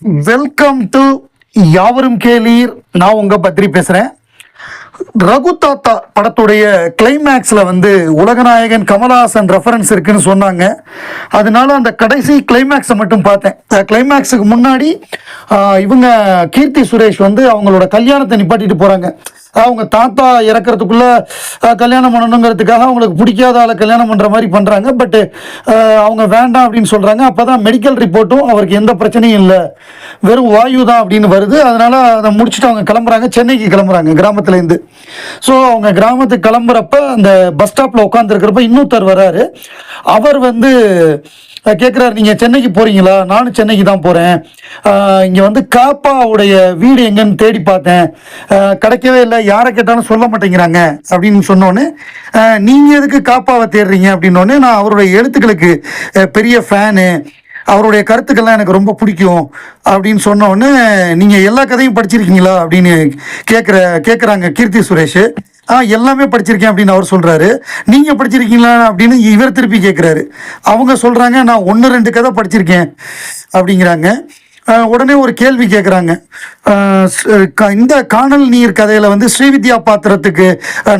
Welcome to யாவரும் கேளீர். நான் உங்க பத்ரி பேசுறேன். ரகு தாத்தா படத்துடைய கிளைமேக்ஸில் வந்து உலகநாயகன் கமலஹாசன் ரெஃபரன்ஸ் இருக்குன்னு சொன்னாங்க. அதனால அந்த கடைசி கிளைமேக்ஸை மட்டும் பார்த்தேன். கிளைமேக்ஸுக்கு முன்னாடி இவங்க கீர்த்தி சுரேஷ் வந்து அவங்களோட கல்யாணத்தை நிப்பாட்டிட்டு போகிறாங்க அவங்க தாத்தா இறக்கிறதுக்குள்ள கல்யாணம் பண்ணணுங்கிறதுக்காக அவங்களுக்கு பிடிக்காத ஆளை கல்யாணம் பண்ணுற மாதிரி பண்ணுறாங்க பட் அவங்க வேண்டாம் அப்படின்னு சொல்கிறாங்க அப்போ தான் மெடிக்கல் ரிப்போர்ட்டும் அவருக்கு எந்த பிரச்சனையும் இல்லை. வெறும் வாயு தான் அப்படின்னு வருது. அதனால் அதை முடிச்சுட்டு அவங்க கிளம்புறாங்க. சென்னைக்கு கிளம்புறாங்க கிராமத்துலேருந்து. ஸோ அவங்க கிராமத்துக்கு கிளம்புறப்ப அந்த பஸ் ஸ்டாப்பில் உட்காந்துருக்கிறப்ப இன்னொருத்தர் வராரு. அவர் வந்து கேட்குறாரு நீங்கள் சென்னைக்கு போகிறீங்களா நானும் சென்னைக்கு தான் போகிறேன் இங்கே வந்து காப்பாவுடைய வீடு எங்கன்னு தேடி பார்த்தேன். கிடைக்கவே இல்லை. யாரை கேட்டாலும் சொல்ல மாட்டேங்கிறாங்க. அப்படின்னு சொன்னோன்னே நீங்கள் எதுக்கு காப்பாவை தேடுறீங்க? அப்படின்னோடனே நான் அவருடைய எழுத்துக்களுக்கு பெரிய ஃபேனு அவருடைய கருத்துக்கள்லாம் எனக்கு ரொம்ப பிடிக்கும் அப்படின்னு சொன்ன உடனே நீங்கள் எல்லா கதையும் படிச்சிருக்கீங்களா அப்படின்னு கேட்குற கேட்குறாங்க கீர்த்தி சுரேஷ். ஆ எல்லாமே படிச்சிருக்கேன் அப்படின்னு அவர் சொல்கிறாரு நீங்கள் படிச்சிருக்கீங்களா அப்படின்னு இவர் திருப்பி கேட்குறாரு அவங்க சொல்கிறாங்க நான் ஒன்று ரெண்டு கதை படிச்சிருக்கேன் அப்படிங்கிறாங்க. உடனே ஒரு கேள்வி கேட்குறாங்க இந்த காணல் நீர் கதையில் வந்து ஸ்ரீவித்யா பாத்திரத்துக்கு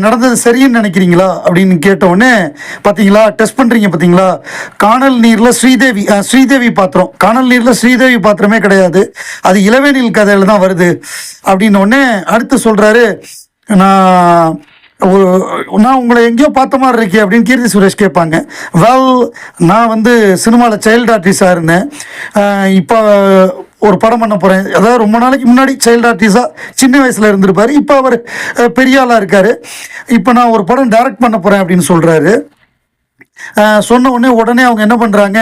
நடந்தது சரின்னு நினைக்கிறீங்களா? அப்படின்னு கேட்ட உடனே பார்த்தீங்களா டெஸ்ட் பண்ணுறீங்க பார்த்தீங்களா காணல் நீரில் ஸ்ரீதேவி ஸ்ரீதேவி பாத்திரம். காணல் நீரில் ஸ்ரீதேவி பாத்திரமே கிடையாது. அது இளவேனில் கதையில் தான் வருது. அப்படின்னோடனே அடுத்து சொல்கிறாரு நான் நான் உங்களை எங்கேயோ பார்த்த மாதிரி இருக்கே அப்படின்னு கீர்த்தி சுரேஷ் கேட்பாங்க. வெல் நான் வந்து சினிமாவில் சைல்டு ஆர்டிஸ்டாக இருந்தேன். இப்போ ஒரு படம் பண்ண போகிறேன் அதாவது ரொம்ப நாளைக்கு முன்னாடி சைல்டு ஆர்டிஸ்டாக சின்ன வயசில் இருந்திருப்பார். இப்போ அவர் பெரிய ஆளாக இருக்கார். இப்போ நான் ஒரு படம் டைரக்ட் பண்ண போகிறேன் அப்படின்னு சொல்கிறாரு சொன்ன உடனே உடனே அவங்க என்ன பண்ணுறாங்க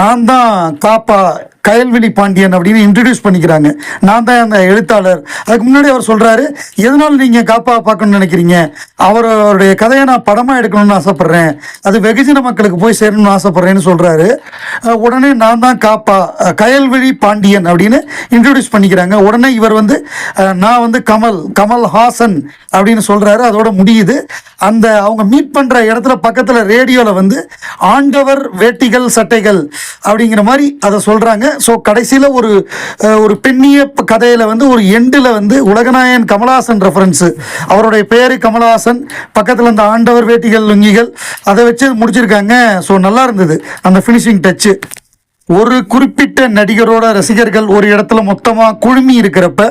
நான் தான் காப்பா கயல்விழி பாண்டியன் அப்படின்னு இன்ட்ரடியூஸ் பண்ணிக்கிறாங்க. நான் தான் அந்த எழுத்தாளர். அதுக்கு முன்னாடி அவர் சொல்கிறாரு எதனால் நீங்கள் காப்பா பார்க்கணும்னு நினைக்கிறீங்க? அவருடைய கதையை நான் படமாக எடுக்கணும்னு ஆசைப்பட்றேன். அது வெகுஜன மக்களுக்கு போய் சேரணும்னு ஆசைப்பட்றேன்னு சொல்கிறாரு உடனே நான் தான் காப்பா கயல்விழி பாண்டியன் அப்படின்னு இன்ட்ரடியூஸ் பண்ணிக்கிறாங்க. உடனே இவர் வந்து நான் வந்து கமல் கமல் ஹாசன் அப்படின்னு சொல்கிறாரு அதோட முடியுது. அந்த அவங்க மீட் பண்ணுற இடத்துல பக்கத்தில் ரேடியோவில் வந்து ஆண்டவர் வேட்டிகள் சட்டைகள் அப்படிங்கிற மாதிரி அதை சொல்கிறாங்க ஸோ கடைசியில் ஒரு ஒரு பெண்ணிய கதையில் வந்து ஒரு எண்டில் வந்து உலகநாயன் கமலஹாசன் ரெஃபரன்ஸு அவருடைய பேர் கமலஹாசன். பக்கத்தில் அந்த ஆண்டவர் வேட்டிகள் லுங்கிகள் அதை வச்சு முடிச்சிருக்காங்க. ஸோ நல்லா இருந்தது. அந்த ஃபினிஷிங் டச்சு ஒரு குறிப்பிட்ட நடிகரோட ரசிகர்கள் ஒரு இடத்துல மொத்தமாக குழுமி இருக்கிறப்ப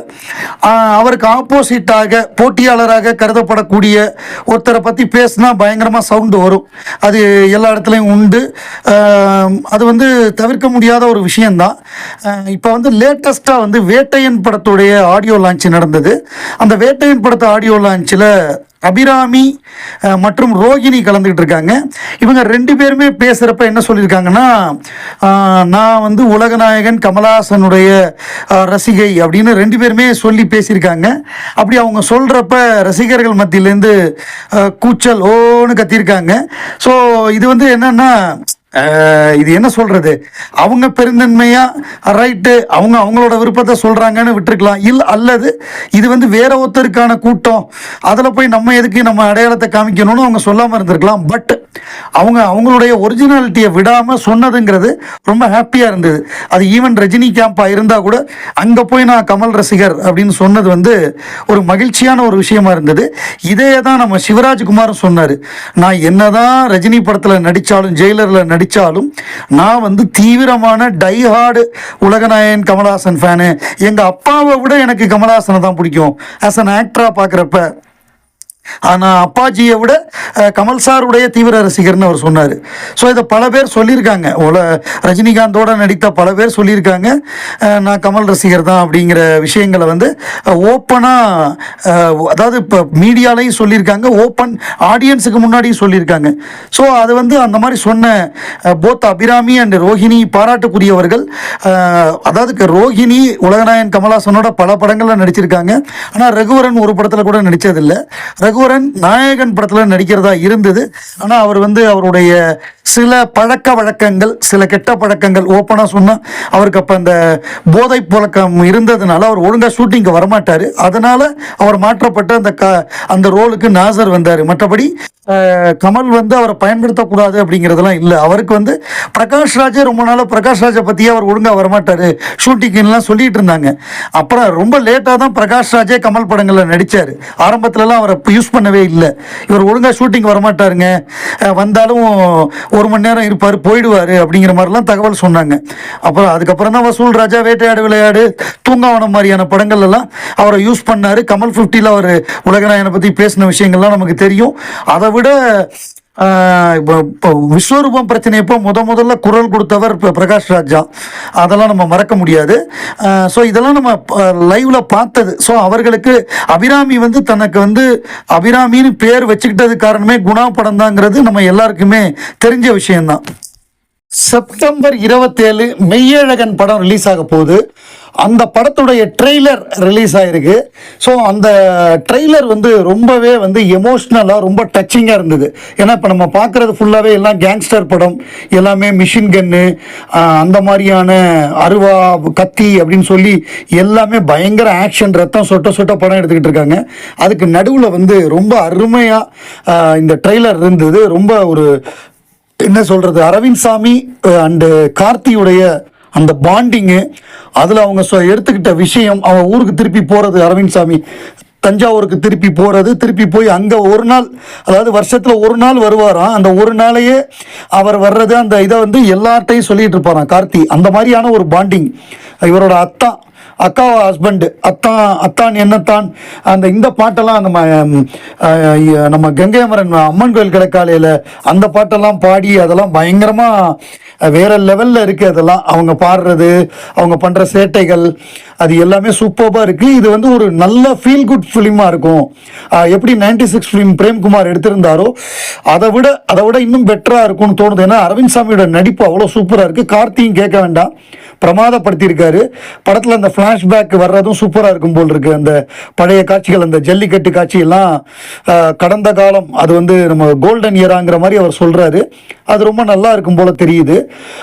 அவருக்கு ஆப்போசிட்டாக போட்டியாளராக கருதப்படக்கூடிய ஒருத்தரை பற்றி பேசினா பயங்கரமாக சவுண்டு வரும். அது எல்லா இடத்துலையும் உண்டு. அது வந்து தவிர்க்க முடியாத ஒரு விஷயந்தான் இப்போ வந்து லேட்டஸ்ட்டாக வந்து வேட்டையன் படத்துடைய ஆடியோ லான்ச் நடந்தது. அந்த வேட்டையன் படத்து ஆடியோ லான்ச்சில் அபிராமி மற்றும் ரோகிணி கலந்துக்கிட்டு இருக்காங்க. இவங்க ரெண்டு பேருமே பேசுகிறப்ப என்ன சொல்லியிருக்காங்கன்னா நான் வந்து உலகநாயகன் கமலாசனுடைய ரசிகை அப்படின்னு ரெண்டு பேருமே சொல்லி பேசியிருக்காங்க. அப்படி அவங்க சொல்கிறப்ப ரசிகர்கள் மத்தியிலேருந்து கூச்சல் ஓன்னு கத்தியிருக்காங்க. ஸோ இது வந்து என்னென்னா இது என்ன சொல்றது? அவங்க பெருந்தன்மையா ரைட்டு அவங்க அவங்களோட விருப்பத்தை சொல்றாங்கன்னு விட்டுருக்கலாம். இல் அல்லது இது வந்து வேற ஒருத்தருக்கான கூட்டம். அதில் போய் நம்ம எதுக்கு நம்ம அடையாளத்தை காமிக்கணும்னு அவங்க சொல்லாமல் இருந்திருக்கலாம். பட் அவங்க அவங்களுடைய ஒரிஜினாலிட்டியை விடாமல் சொன்னதுங்கிறது ரொம்ப ஹாப்பியாக இருந்தது. அது ஈவன் ரஜினி கேம்பாக இருந்தால் கூட அங்கே போய் நான் கமல் ரசிகர் அப்படின்னு சொன்னது வந்து ஒரு மகிழ்ச்சியான ஒரு விஷயமா இருந்தது. இதே தான் நம்ம சிவராஜ்குமாரும் சொன்னார். நான் என்னதான் ரஜினி படத்தில் நடித்தாலும் ஜெயிலரில் நடித்தாலும் நான் வந்து தீவிரமான டைஹார்டு உலகநாயகன் கமலஹாசன் ஃபேனு எங்கள் அப்பாவை விட எனக்கு கமலஹாசனை தான் பிடிக்கும். ஆஸ் அன் ஆக்டராக பார்க்குறப்ப. ஆனால் அப்பாஜியை விட கமல் சாருடைய தீவிர ரசிகர்னு அவர் சொன்னார். ஸோ இதை பல பேர் சொல்லியிருக்காங்க. உல ரஜினிகாந்தோட நடித்த பல பேர் சொல்லியிருக்காங்க. நான் கமல் ரசிகர் தான் அப்படிங்கிற விஷயங்களை வந்து ஓப்பனாக அதாவது இப்போ மீடியாலையும் சொல்லியிருக்காங்க. ஓப்பன் ஆடியன்ஸுக்கு முன்னாடியும் சொல்லியிருக்காங்க. ஸோ அது வந்து அந்த மாதிரி சொன்ன போத் அபிராமி அண்ட் ரோஹிணி பாராட்டுக்குரியவர்கள் அதாவது ரோஹிணி உலகநாயன் கமலாசனோட பல படங்களில் நடிச்சிருக்காங்க. ஆனால் ரகுவரன் ஒரு படத்தில் கூட நடித்ததில்லை ரகு ரகுவரன் நாயகன் படத்தில் நடிக்கிறதா இருந்தது. ஆனால் அவர் வந்து அவருடைய சில பழக்க வழக்கங்கள் சில கெட்ட பழக்கங்கள் ஓப்பனாக சொன்னால் அவருக்கு அப்போ அந்த போதை பழக்கம் இருந்ததுனால அவர் ஒழுங்காக ஷூட்டிங்க்கு வரமாட்டார். அதனால் அவர் மாற்றப்பட்ட அந்த க அந்த ரோலுக்கு நாசர் வந்தார். மற்றபடி கமல் வந்து அவரை பயன்படுத்தக்கூடாது அப்படிங்கிறதெல்லாம் இல்லை. அவருக்கு வந்து பிரகாஷ் ராஜே ரொம்ப நாளாக பிரகாஷ் ராஜை பற்றியே அவர் ஒழுங்காக வரமாட்டார். ஷூட்டிங்லாம் சொல்லிட்டு இருந்தாங்க. அப்புறம் ரொம்ப லேட்டாக தான் பிரகாஷ் ராஜே கமல் படங்களில் நடித்தார் ஆரம்பத்துலலாம் அவரை யூஸ் பண்ணவே இல்லை. இவர் ஒழுங்காக ஷூட்டிங் வரமாட்டாருங்க. வந்தாலும் ஒரு மணி நேரம் இருப்பார் போயிடுவார் அப்படிங்கிற மாதிரிலாம் தகவல் சொன்னாங்க. அப்புறம் அதுக்கப்புறம் தான் வசூல் ராஜா வேட்டையாடு விளையாடு தூங்காவனம் மாதிரியான படங்கள் எல்லாம் அவரை யூஸ் பண்ணார். கமல் ஃபிஃப்டியில் அவர் உலகநாயனை பற்றி பேசின விஷயங்கள்லாம் நமக்கு தெரியும். அதை விட இப்போ விஸ்வரூபம் விஸ்வரூபம் பிரச்சனையப்போ முத முதல்ல குரல் கொடுத்தவர் பிரகாஷ் ராஜா. அதெல்லாம் நம்ம மறக்க முடியாது. ஸோ இதெல்லாம் நம்ம லைவில் பார்த்தது. ஸோ அவர்களுக்கு அபிராமி வந்து தனக்கு வந்து அபிராமின்னு பேர் வச்சுக்கிட்டது காரணமே குணா படம் தாங்கிறது நம்ம எல்லாருக்குமே தெரிஞ்ச விஷயம்தான். செப்டம்பர் இருபத்தேழு மெய்யழகன் படம் ரிலீஸ் ஆக போகுது. அந்த படத்துடைய ட்ரெய்லர் ரிலீஸ் ஆகிருக்கு ஸோ அந்த ட்ரெய்லர் வந்து ரொம்பவே வந்து எமோஷ்னலாக ரொம்ப டச்சிங்காக இருந்தது. ஏன்னா இப்போ நம்ம பார்க்குறது ஃபுல்லாகவே எல்லாம் கேங்ஸ்டர் படம். எல்லாமே மிஷின் கன்னு அந்த மாதிரியான அருவா கத்தி அப்படின்னு சொல்லி எல்லாமே பயங்கர ஆக்ஷன் ரத்தம் சொட்ட சொட்ட படம் எடுத்துக்கிட்டு இருக்காங்க. அதுக்கு நடுவில் வந்து ரொம்ப அருமையாக இந்த ட்ரெய்லர் இருந்தது. ரொம்ப ஒரு என்ன சொல்கிறது அரவிந்த் சாமி அண்டு கார்த்தியுடைய அந்த பாண்டிங்கு அதில் அவங்க சொ- எடுத்துக்கிட்ட விஷயம் அவன் ஊருக்கு திருப்பி போகிறது அரவிந்த் சாமி. தஞ்சாவூருக்கு திருப்பி போகிறது திருப்பி போய் அங்கே ஒரு நாள் அதாவது வருஷத்தில் ஒரு நாள் வருவாராம் அந்த ஒரு நாளையே அவர் வர்றது அந்த இதை வந்து எல்லார்ட்டையும் சொல்லிகிட்டு இருப்பாராம் கார்த்தி. அந்த மாதிரியான ஒரு பாண்டிங் இவரோட அத்தா அக்கா ஹஸ்பண்டு அத்தான் அத்தான் என்னத்தான். அந்த இந்த பாட்டெல்லாம் நம்ம நம்ம கங்கை அமரன் அம்மன் கோயில் கிடக்காலையில் அந்த பாட்டெல்லாம் பாடி அதெல்லாம் பயங்கரமாக வேற லெவலில் இருக்குது அதெல்லாம். அவங்க பாடுறது அவங்க பண்ணுற சேட்டைகள் அது எல்லாமே சூப்பராக இருக்குது இது வந்து ஒரு நல்ல ஃபீல் குட் ஃபிலிமாக இருக்கும். எப்படி நைன்டி சிக்ஸ் ஃபிலிம் பிரேம்குமார் எடுத்திருந்தாரோ அதை விட அதை விட இன்னும் பெட்டராக இருக்கும்னு தோணுது. ஏன்னா அரவிந்த் சாமியோட நடிப்பு அவ்வளோ சூப்பராக இருக்குது கார்த்தியும் கேட்க வேண்டாம். பிரமாதப்படுத்தியிருக்காரு. படத்தில் அந்த ஃப்ளாஷ்பேக் வர்றதும் சூப்பராக இருக்கும் போல் இருக்கு. அந்த பழைய காட்சிகள் அந்த ஜல்லிக்கட்டு காட்சியெல்லாம் கடந்த காலம் அது வந்து நம்ம கோல்டன் இயராங்கிற மாதிரி அவர் சொல்கிறாரு அது ரொம்ப நல்லா இருக்கும் போல் தெரியுது.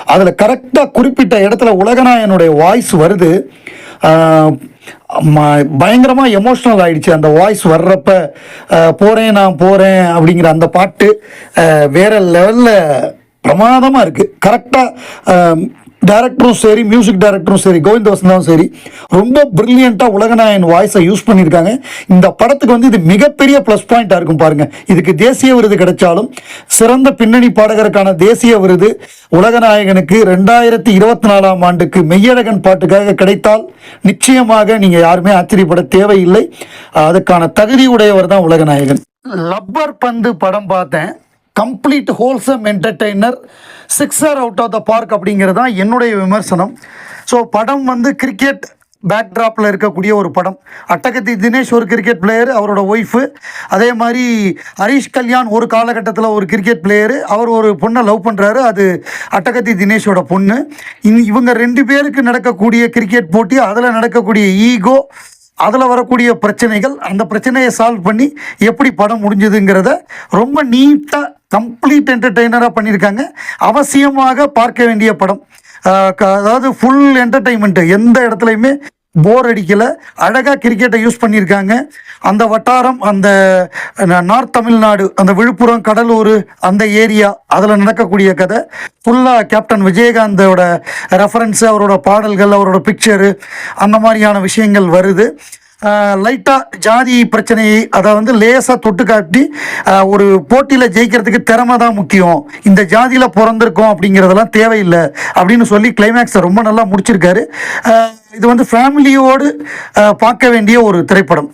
அதில் கரெக்டாக குறிப்பிட்ட இடத்துல உலகநாயனுடைய வாய்ஸ் வருது. பயங்கரமாக ம- எமோஷ்னல் ஆயிடுச்சு. அந்த வாய்ஸ் வர்றப்ப போகிறேன் நான் போகிறேன் அப்படிங்கிற அந்த பாட்டு வேற லெவலில் பிரமாதமாக இருக்குது கரெக்டாக டேரக்டரும் சரி மியூசிக் டைரக்டரும் சரி கோவிந்த வசந்தாவும் சரி ரொம்ப பிரில்லியண்ட்டாக உலகநாயகன் வாய்ஸை யூஸ் பண்ணியிருக்காங்க. இந்த படத்துக்கு வந்து இது மிகப்பெரிய ப்ளஸ் பாயிண்ட்டாக இருக்கும் பாருங்கள் இதுக்கு தேசிய விருது கிடைச்சாலும் சிறந்த பின்னணி பாடகருக்கான தேசிய விருது உலகநாயகனுக்கு ரெண்டாயிரத்தி இருபத்தி நாலாம் ஆண்டுக்கு மெய்யழகன் பாட்டுக்காக கிடைத்தால் நிச்சயமாக நீங்கள் யாருமே ஆச்சரியப்பட தேவையில்லை. அதுக்கான தகுதி உடையவர் தான் உலகநாயகன். லப்பர் பந்து படம் பார்த்தேன். Complete wholesome entertainer sixer out of the park அப்படிங்கிறது தான் என்னுடைய விமர்சனம். ஸோ படம் வந்து கிரிக்கெட் பேக்ட்ராப்பில் இருக்கக்கூடிய ஒரு படம். அட்டகத்தி தினேஷ் ஒரு கிரிக்கெட் பிளேயர் அவரோட ஒய்ஃபு அதே மாதிரி ஹரிஷ் கல்யாண் ஒரு காலகட்டத்தில் ஒரு கிரிக்கெட் பிளேயரு அவர் ஒரு பொண்ணை லவ் பண்ணுறாரு அது அட்டகத்தி தினேஷோட பொண்ணு. இந்- இவங்க ரெண்டு பேருக்கு நடக்கக்கூடிய கிரிக்கெட் போட்டி அதில் நடக்கக்கூடிய ஈகோ அதில் வரக்கூடிய பிரச்சனைகள் அந்த பிரச்சனையை சால்வ் பண்ணி எப்படி படம் முடிஞ்சதுங்கிறத ரொம்ப நீட்டாக கம்ப்ளீட் என்டர்டெய்னராக பண்ணியிருக்காங்க. அவசியமாக பார்க்க வேண்டிய படம். க- அதாவது ஃபுல் என்டர்டெயின்மெண்ட்டு எந்த இடத்துலையுமே போர் அடிக்கலை. அழகாக கிரிக்கெட்டை யூஸ் பண்ணியிருக்காங்க. அந்த வட்டாரம் அந்த நார்த் தமிழ்நாடு அந்த விழுப்புரம் கடலூர் அந்த ஏரியா அதில் நடக்கக்கூடிய கதை. ஃபுல்லாக கேப்டன் விஜயகாந்தோட ரெஃபரன்ஸு அவரோட பாடல்கள் அவரோட பிக்சரு அந்த மாதிரியான விஷயங்கள் வருது. லைட்டாக ஜாதி பிரச்சனையை அதை வந்து லேசாக தொட்டு காட்டி ஒரு போட்டியில் ஜெயிக்கிறதுக்கு திறமை தான் முக்கியம். இந்த ஜாதியில் பிறந்திருக்கோம் அப்படிங்கிறதெல்லாம் தேவையில்லை அப்படின்னு சொல்லி கிளைமேக்ஸை ரொம்ப நல்லா முடிச்சிருக்காரு. இது வந்து ஃபேமிலியோடு பார்க்க வேண்டிய ஒரு திரைப்படம்.